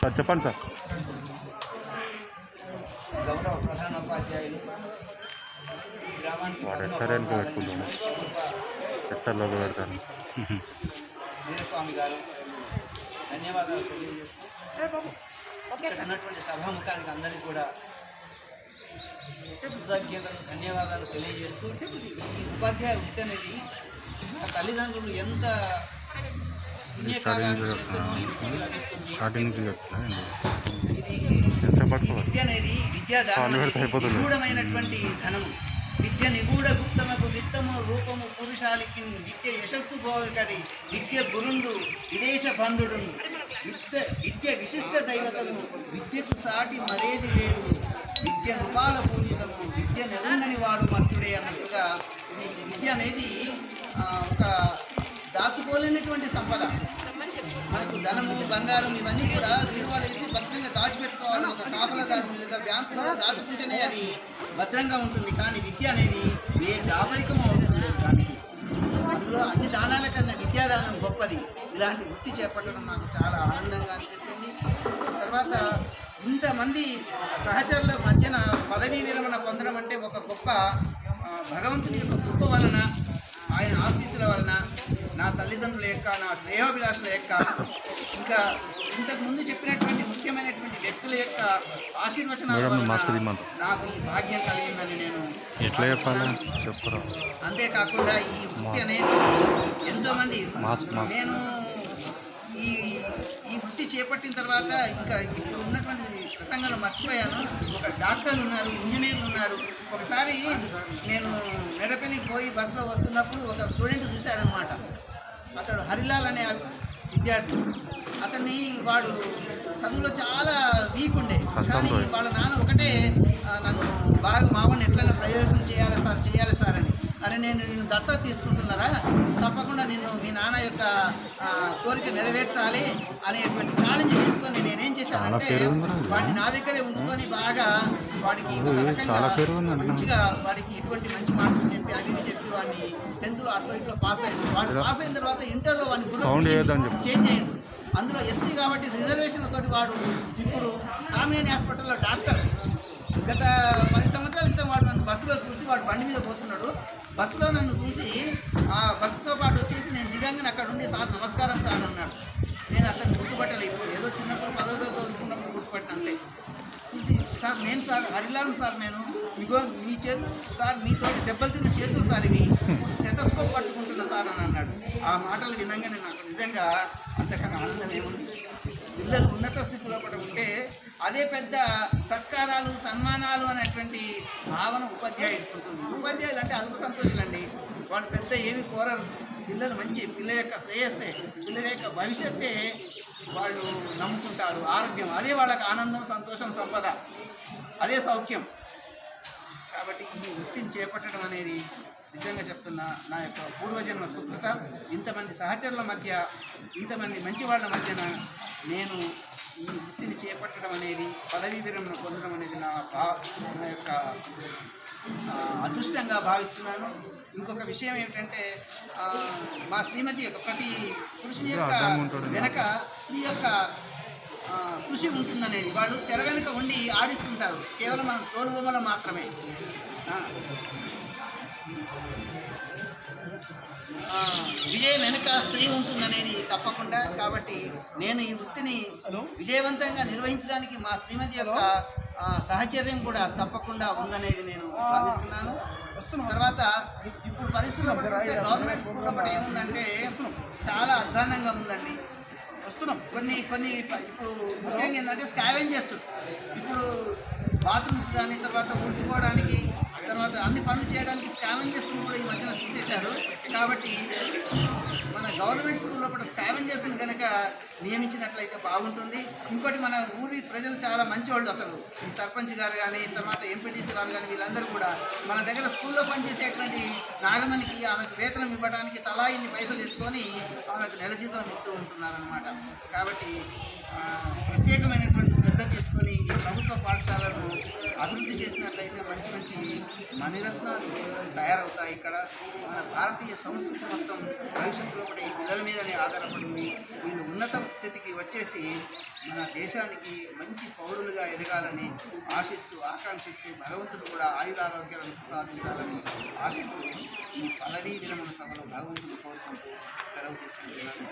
Sir చెప్పండి sir. గౌరవ ప్రధానోపాధ్యాయులు ఈ గ్రామానికి వాడు ప్రోత్సాహం పెట్టుకుంటాను ఎట్టర్లో పెడతాను. వీరస్వామి గారు ధన్యవాదాలు తెలియజేస్తూ ఇక్కడ ఉన్నటువంటి సభాముఖానికి అందరికీ కూడా కృతజ్ఞతలు ధన్యవాదాలు తెలియజేస్తూ ఈ ఉపాధ్యాయ వృత్తి అనేది తల్లిదండ్రులు ఎంత పుణ్యకార్యాలు ఈ లభిస్తుంది స్టార్టింగ్ నుంచి చెప్తున్నా ఇది ఎంత విద్య అనేది విద్యాదానం పన్ను పెడితే అనేది అయిపోతుంది. నిగూఢమైనటువంటి ధనము విద్య నిగూఢ గుప్తమకు విత్తము రూపము పురుషాలికి. విద్య యశస్సు భోగకరి. విద్య గురుండు విదేశ బంధుడు విద్య విద్య విశిష్ట దైవతము విద్యకు సాటి మరేది లేదు. విద్య నృపాల పూజితము విద్య నెరుంగని వాడు మత్తుడే అన్నట్టుగా విద్య అనేది ఒక దాచుకోలేనటువంటి సంపద. ధనము బంగారం ఇవన్నీ కూడా బీరువాలు వేసి భద్రంగా దాచిపెట్టుకోవాలి. ఒక కాపలదారు లేదా బ్యాంకులో దాచుకుంటేనే అది భద్రంగా ఉంటుంది. కానీ విద్య అనేది ఏ దాపరికము అవసరం లేదు దానికి. అందులో అన్ని దానాల కన్నా విద్యాదానం గొప్పది. ఇలాంటి వృత్తి చేపట్టడం నాకు చాలా ఆనందంగా అనిపిస్తుంది. తర్వాత ఇంతమంది సహచరుల మధ్యన పదవీ విరమణ పొందడం అంటే ఒక గొప్ప భగవంతుని యొక్క గొప్ప వలన ఆయన ఆశీస్సుల వలన నా తల్లిదండ్రుల యొక్క నా శ్రేయోభిలాషుల యొక్క ఇంకా ఇంతకు ముందు చెప్పినటువంటి ముఖ్యమైనటువంటి వ్యక్తుల యొక్క ఆశీర్వచనాల వలన. నాకు ఈ భాగ్యం కలిగిందని నేను ఎట్లా. చెప్పరా అంతేకాకుండా ఈ వృత్తి అనేది ఎంతోమంది. నేను ఈ ఈ వృత్తి చేపట్టిన తర్వాత ఇంకా ఇప్పుడు ఉన్నటువంటి ప్రసంగాలు మర్చిపోయాను ఒక డాక్టర్లు ఉన్నారు ఇంజనీర్లు ఉన్నారు ఒకసారి నేను నెరపల్లికి పోయి బస్సులో వస్తున్నప్పుడు ఒక స్టూడెంట్ చూశాడనమాట అతడు హరిలాల్ అనే విద్యార్థి. అతన్ని వాడు చదువులో చాలా వీక్ ఉండే. కానీ వాళ్ళ నాన్న ఒకటే నన్ను బాగా మామూలు ఎట్లైనా ప్రయోగం చేయాలి సార్? చేయాలి అరే నేను నిన్ను దత్తత తీసుకుంటున్నారా తప్పకుండా నిన్ను మీ నాన్న యొక్క కోరిక నెరవేర్చాలి అనేటువంటి ఛాలెంజ్ తీసుకొని నేనేం చేశానంటే. వాడిని నా దగ్గరే ఉంచుకొని బాగా వాడికి ఒక రకంగా. మంచిగా వాడికి ఇటువంటి మంచి మాటలు చెప్పి అవి చెప్పి వాడిని టెన్త్లో అట్లా ఇట్లా పాస్ అయ్యింది వాడు పాస్ అయిన తర్వాత ఇంటర్లో వాడిని. చేంజ్ అయ్యిండు అందులో ఎస్టీ కాబట్టి రిజర్వేషన్ తోటి వాడు ఇప్పుడు కామినేని హాస్పిటల్లో డాక్టర్ గత పది సంవత్సరాల క్రితం వాడు నన్ను బస్సులో చూసి వాడు బండి మీద పోతున్నాడు. బస్సులో నన్ను చూసి ఆ బస్సుతో పాటు వచ్చేసి నేను దిగంగానే అక్కడ ఉండి సార్ నమస్కారం సార్ అన్నాడు. నేను అతను గుర్తుపట్టలే ఇప్పుడు. ఏదో చిన్నప్పుడు పదో తరగతి చదువుకున్నప్పుడు గుర్తుపట్టిన అంతే. చూసి సార్ నేను సార్ హరిలాను సార్ నేను. ఇగో మీ చేతు సార్ మీతోటి దెబ్బలు తిన్న చేతులు సార్ ఇవి. స్టెటస్కోప్ పట్టుకుంటున్నా సార్ అని అన్నాడు. ఆ మాటలు వినంగానే నాకు నిజంగా అంతకన్నా ఆనందం ఏముంది? పిల్లలు ఉన్నత స్థితిలో కూడా ఉంటే అదే పెద్ద సత్కారాలు సన్మానాలు అనేటువంటి భావన ఉపాధ్యాయుడు ఉంటుంది. ఉపాధ్యాయులు అంటే అల్ప సంతోషులండి. వాళ్ళు పెద్ద ఏమి కోరరు. పిల్లలు మంచి పిల్లల యొక్క శ్రేయస్సే. పిల్లల యొక్క భవిష్యత్తే వాళ్ళు నమ్ముకుంటారు. ఆరోగ్యం. అదే వాళ్ళకి ఆనందం సంతోషం సంపద. అదే సౌఖ్యం. కాబట్టి ఈ వృత్తిని చేపట్టడం అనేది నిజంగా చెప్తున్నా నా యొక్క పూర్వజన్మ సుకృత. ఇంతమంది సహచరుల మధ్య ఇంతమంది మంచి వాళ్ళ మధ్యన నేను ఈ వృత్తిని చేపట్టడం అనేది పదవీ విరమణ పొందడం అనేది నా భా నా యొక్క అదృష్టంగా భావిస్తున్నాను. ఇంకొక విషయం ఏమిటంటే మా శ్రీమతి యొక్క ప్రతి పురుషుని యొక్క వెనక స్త్రీ యొక్క కృషి ఉంటుందనేది. వాళ్ళు తెర వెనుక ఉండి ఆడిస్తుంటారు. కేవలం మనం తోలు బొమ్మలు మాత్రమే విజయం వెనుక స్త్రీ ఉంటుందనేది తప్పకుండా. కాబట్టి నేను ఈ వృత్తిని విజయవంతంగా నిర్వహించడానికి మా శ్రీమతి యొక్క సహచర్యం కూడా తప్పకుండా ఉందనేది నేను భావిస్తున్నాను. తర్వాత ఇప్పుడు పరిస్థితుల్లో బట్టి చూస్తే గవర్నమెంట్ స్కూల్లో బట్టి ఏముందంటే చాలా అధ్వానంగా ఉందండి. వస్తున్నాం. కొన్ని కొన్ని ఇప్పుడు ముఖ్యంగా ఏంటంటే స్కావెంజెస్ ఇప్పుడు బాత్రూమ్స్ కానీ తర్వాత ఊడ్చుకోవడానికి తర్వాత అన్ని పనులు చేయడానికి స్కావెంజెస్ కూడా ఈ మధ్యన తీసేశారు. కాబట్టి మన గవర్నమెంట్ స్కూల్లో కూడా స్కావెంజర్స్ని కనుక నియమించినట్లయితే బాగుంటుంది. ఇంకోటి మన ఊరి ప్రజలు చాలా మంచి వాళ్ళు అసలు. ఈ సర్పంచ్ గారు కానీ తర్వాత ఎంపీటీసీ గారు కానీ వీళ్ళందరూ కూడా మన దగ్గర స్కూల్లో పనిచేసేటువంటి నాగమణికి ఆమెకు వేతనం ఇవ్వడానికి తలా ఇన్ని పైసలు వేసుకొని ఆమెకు నెల జీతం ఇస్తూ ఉంటున్నారనమాట కాబట్టి ప్రత్యేకమైనటువంటి శ్రద్ధ తీసుకొని ఈ ప్రభుత్వ పాఠశాలను అభివృద్ధి చేసినట్లయితే మంచి మంచి మణిరత్నాలు తయారవుతాయి ఇక్కడ. మన భారతీయ సంస్కృతి మొత్తం భవిష్యత్తులో కూడా ఈ పిల్లల మీదనే ఆధారపడింది. వీళ్ళు ఉన్నత స్థితికి వచ్చేసి మన దేశానికి మంచి పౌరులుగా ఎదగాలని ఆశిస్తూ ఆకాంక్షిస్తూ భగవంతుడు కూడా ఆయురారోగ్యాలను సాధించాలని ఆశిస్తూ ఈ పదవీ విరమణ సభలో భగవంతుడు కోరుకుంటూ సెలవు తీసుకుంటున్నాను.